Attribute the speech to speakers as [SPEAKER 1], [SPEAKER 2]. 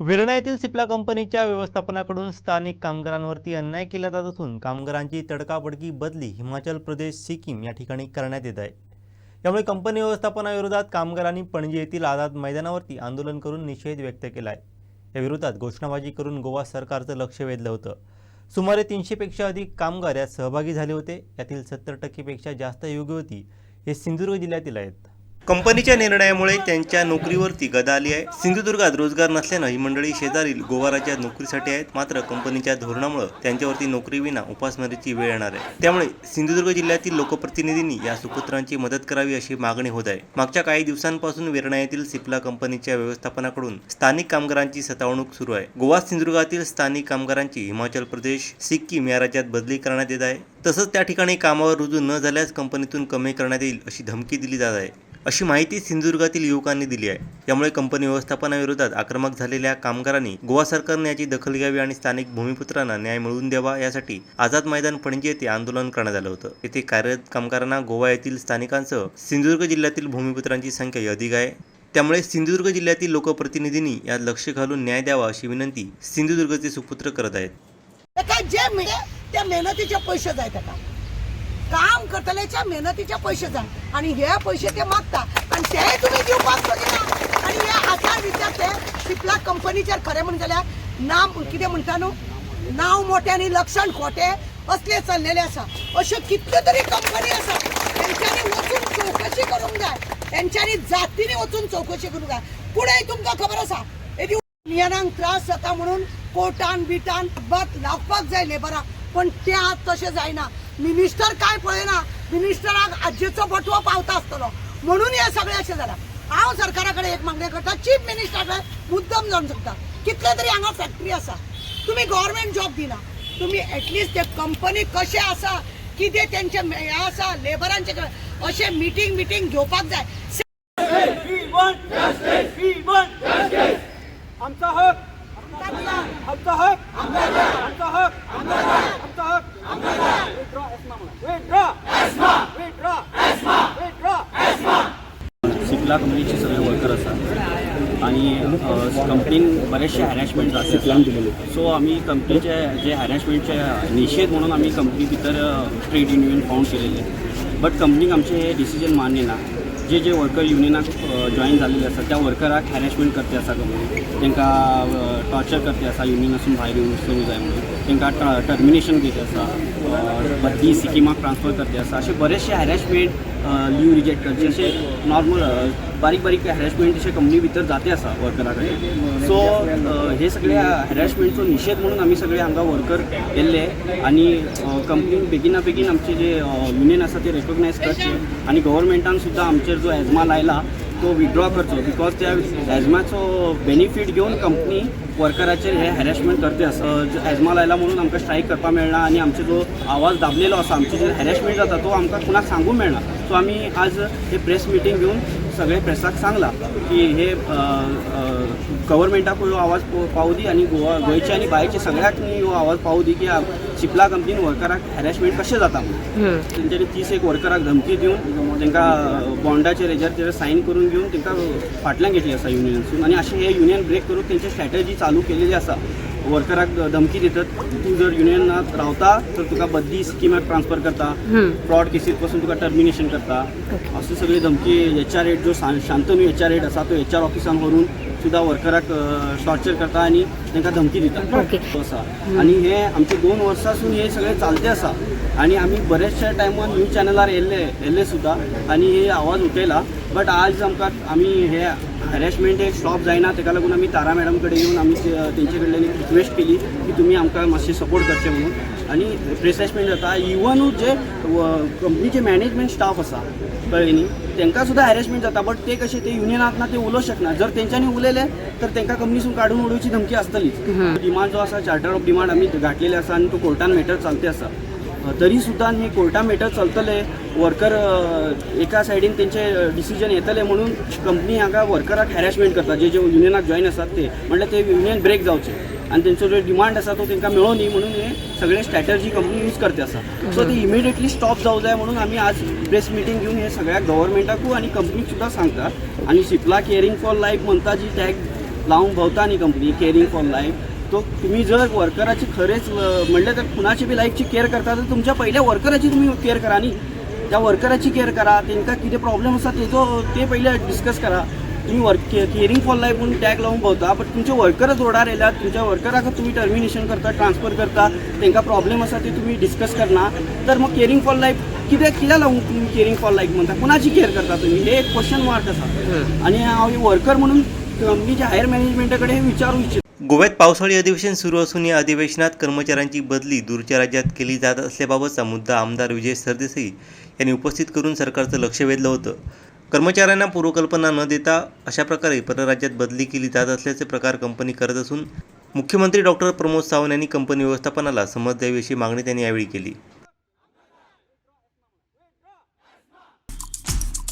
[SPEAKER 1] वेर्णा येथील सिप्ला कंपनीच्या व्यवस्थापनाकडून स्थानिक कामगारांवरती अन्याय केला जात असून कामगारांची तडकाबडकी बदली हिमाचल प्रदेश सिक्कीम या ठिकाणी करण्यात येत आहे. यामुळे कंपनी व्यवस्थापनाविरोधात कामगारांनी पणजी येथील आझाद मैदानावरती आंदोलन करून निषेध व्यक्त केला आहे या विरोधात घोषणाबाजी करून गोवा सरकारचं लक्ष वेधलं होतं. सुमारे तीनशेपेक्षा अधिक कामगार यात सहभागी झाले होते. यातील सत्तर टक्केपेक्षा जास्त युगवती हे सिंधुदुर्ग जिल्ह्यातील आहेत. कंपनीच्या निर्णयामुळे त्यांच्या नोकरीवरती गदा आली आहे. सिंधुदुर्गात रोजगार नसल्यानं ही मंडळी शेजारील गोवा राज्यात नोकरीसाठी आहेत. मात्र कंपनीच्या धोरणामुळे त्यांच्यावरती नोकरीविना उपासमारीची वेळ येणार आहे. त्यामुळे सिंधुदुर्ग जिल्ह्यातील लोकप्रतिनिधींनी या सुपुत्रांची मदत करावी अशी मागणी होत आहे. मागच्या काही दिवसांपासून वेर्णा येथील सिप्ला कंपनीच्या व्यवस्थापनाकडून स्थानिक कामगारांची सतावणूक सुरू आहे. गोवा सिंधुदुर्गातील स्थानिक कामगारांची हिमाचल प्रदेश सिक्कीम या राज्यात बदली करण्यात येत आहे. तसंच त्या ठिकाणी कामावर रुजू न झाल्यास कंपनीतून कमी करण्यात येईल अशी धमकी दिली जात आहे. अशी माहिती सिंधुदुर्गातील युवकांनी दिली आहे. यामुळे कंपनी व्यवस्थापनाविरोधात आक्रमक झालेल्या कामगारांनी गोवा सरकारने याची दखल घ्यावी आणि स्थानिक भूमिपुत्रांना न्याय मिळवून द्यावा यासाठी आझाद मैदान पणजी येथे आंदोलन करण्यात आलं होतं. येथे कार्यरत कामगारांना गोवा येथील स्थानिकांसह सिंधुदुर्ग जिल्ह्यातील भूमिपुत्रांची संख्या अधिक आहे. त्यामुळे सिंधुदुर्ग जिल्ह्यातील लोकप्रतिनिधींनी यात लक्ष घालून न्याय द्यावा अशी विनंती सिंधुदुर्गचे सुपुत्र करत आहेत.
[SPEAKER 2] जे मिळते त्या मेहनतीच्या पैसे जाय ताका काम करतल्याच्या मेहनतीचे पैशाचा. जाय आणि हे पैसे ते मागता. आणि ते तुम्ही दिवपाक सोदिना आणि हे आचार विचार ते तिथल्या कंपनीचेर खरें म्हणून जाल्यार नाम कितें म्हणटा न्हू नाव मोठे आणि लक्षण खोटे असले चल्लेले आसा अश्यो कितल्यो तरी कंपनी आसा तेंच्यांनी वचून चौकशी करूंक जाय तेंच्यांनी जातीने वचून चौकशी करूंक जाय पुढे तुमकां खबर आसा एदी नियनांक त्रास जाता म्हणून कोर्टान बिटान बात लावपाक जाय लेबराक पण त्या आज तशें जायना. मिनिस्टर काय पळयना मिनिस्टराक आज्जेचो बटवो पावता आसतलो म्हणून हे सगळें अशें जालां हांव सरकारा कडेन एक मागणी करता चीफ मिनिस्टर कडेन मुद्दम जावन शकता कितले तरी हांगा फॅक्टरी आसा तुमी गव्हर्मेंट जॉब दिना तुमी एटलिस्ट ते कंपनी कशें आसा कितें तेंचे हे आसा लेबरांचे कडेन अशें मिटींग मिटींग घेवपाक जाय.
[SPEAKER 3] आमचा हक justice. हक आमचा हक आमचा हक आमचा हक आमचा हक
[SPEAKER 4] सिप्ला कंपनीचे सगळे वर्कर असतात. आणि कंपनीन बरेचशे हॅरॅशमेंट जातात सो आम्ही कंपनीचे जे हॅरॅशमेंटचे निषेध म्हणून आम्ही कंपनी भितर ट्रेड युनियन फाउंड केलेले. बट कंपनीक आमचे हे डिसिजन मान्य ना. जे जे वर्कर युनियनाक जॉईन झालेले असतात त्या वर्कराक हॅरेसमेंट करते आसा कंपनी तांकां टॉर्चर करते आसा युनियनासून भायर येवन करूं जाय म्हणून. तांकां टर्मिनेशन घेते आसा बदली सिकिमाक ट्रान्सफर करते आसा असे बरेचशे हॅरेसमेंट लीव रिजेक्ट करचे असे नॉर्मल बारीक बारीक हॅरॅशमेंट अशे कंपनी भितर जाते आसा वर्करा कडेन सो हे सगळे हॅरॅशमेंटचो निषेध म्हणून आमी सगळे हांगा वर्कर येल्ले आनी कंपनीन बेगिना बेगीन आमचे जे युनियन आसा ते रेकॉग्नायज करचे आनी गव्हर्मेंटान सुद्दां आमचेर जो एजमा लायला तो विड्रॉ करचो. बिकॉज त्या एजमाचो बेनिफीट घेवन कंपनी वर्कराचेर हे हॅरॅशमेंट करते आसा एजमा लायला म्हणून आमकां स्ट्रायक करपाक मेळना आनी आमचो जो आवाज दाबलेलो आसा आमचे जे हॅरॅशमेंट जाता तो आमकां कुणाक सांगूंक मेळना. सो आमी आज हे प्रेस मिटींग घेवन सगळे प्रेसाक सांगला की हे गव्हर्मेंटाक ह्यो आवाज पो- पावू दी आनी गोवा गोंयचे आनी भायरचे सगळ्याक ह्यो आवाज पावू दी की चिपला कंपनीन वर्कराक हॅरॅशमेंट कशें जाता म्हणून. तेंच्यांनी तीस एक वर्कराक धमकी दिवन तांकां बॉन्डाचेर हेजेर तेजेर सायन करून घेवन तांकां फाटल्यान घेतली आसा युनियनसून आनी अशें हे युनियन ब्रेक करून तेंची स्ट्रॅटजी चालू केलेली आसा वर्कराक धमकी दितात. तूं जर युनियनात रावता तर तुका बदली स्किमाक ट्रान्सफर करता. फ्रॉड केसीत पासून तुका टर्मिनेशन करता. अशी सगळी धमकी एच आर एट जो शांतनू एच आर एट आसा तो एच आर ऑफिसान व्हरून सुद्दां वर्कराक टॉर्चर करता आनी तांकां धमकी दिता तो आसा आनी हे आमचे दोन वर्सांसून हे सगळे चालते आसा आनी आमी बरेचशे टायमार न्यूज चॅनलार येयल्ले येयल्ले सुद्दां आनी हे आवाज उठयला बट आज आमकां आमी हे हॅरॅशमेंट एक स्टॉप जायना ताका लागून आमी तारा मॅडम कडेन येवन आमी तेंचे कडल्यान एक रिक्वेस्ट केली की तुमी आमकां मातशें सपोर्ट करचें म्हणून. आनी प्रेसमेंट जाता इवनूच जे कंपनीचे मॅनेजमेंट स्टाफ आसा कळ्ळें न्ही तांकां सुद्दां हॅरेसमेंट जाता बट ते कशे ते युनियनाक ना ते उलोवंक शकना जर तेंच्यांनी उलयले तर तांकां कंपनीसून काडून उडोवची धमकी आसतलीच डिमांड जो आसा चार्टर ऑफ डिमांड आमी घातलेले आसा आनी तो कोर्टान मॅटर चालते आसा तरी सुद्दां हे कोर्टा मेटर चलतले वर्कर एका सायडीन तेंचे डिसिजन येतले म्हणून कंपनी हांगा वर्कराक हॅरेसमेंट करता जे जे युनियनाक जॉईन आसात ते. म्हणल्यार ते युनियन ब्रेक जावचे आनी तेंचो जो डिमांड आसा तो त्यांना मेळो न्ही म्हणून हे सगळे स्ट्रॅटर्जी कंपनी यूज करते असा. सो ती इमिडिएटली स्टॉप जाऊ जाय म्हणून आमी आज प्रेस मिटींग घेवन हे सगळ्या गव्हर्मेंटाकू आनी कंपनीक सुद्दां सांगतात. आनी सिप्ला केअरिंग फॉर लायफ म्हणता जी टॅग लावून भोवता न्ही कंपनी केअरिंग फॉर लाईफ तो तुम्ही जर वर्कराची खरेच म्हणलं तर कुणाची बी लाईफची केअर करता तर तुमच्या पहिल्या वर्कराची तुम्ही केअर करा न्ही त्या वर्कराची केअर करा तांकां कितें प्रॉब्लेम आसा तेजो ते पहिले डिस्कस करा. तुम्ही वर्क केअरिंग फॉर लाईफ म्हणून टॅग लावून भोवता बट तुमचे वर्करच रोडार येयल्यात तुमच्या वर्कराक तुम्ही टर्मिनेशन करता ट्रान्सफर करता तांकां प्रॉब्लेम आसा ते तुम्ही डिस्कस करना तर मग केअरिंग फॉर लाईफ कित्याक कित्याक लागून तुम्ही केअरिंग फॉर लाईफ म्हणता? कुणाची केअर करता तुम्ही? हे एक क्वेश्चन मार्क आसा आणि हांव वर्कर म्हणून कंपनीच्या हायर मॅनेजमेंटा कडेन हे विचारू इच्छिता.
[SPEAKER 1] गोव्यात पावसाळी अधिवेशन सुरू असून या अधिवेशनात कर्मचाऱ्यांची बदली दूरच्या राज्यात केली जात असल्याबाबतचा मुद्दा आमदार विजय सरदेसाई यांनी उपस्थित करून सरकारचं लक्ष वेधलं होतं. कर्मचाऱ्यांना पूर्वकल्पना न देता अशा प्रकारे परराज्यात बदली केली जात असल्याचे प्रकार कंपनी करत असून मुख्यमंत्री डॉक्टर प्रमोद सावंत यांनी कंपनी व्यवस्थापनाला समज द्यावी अशी मागणी त्यांनी यावेळी केली.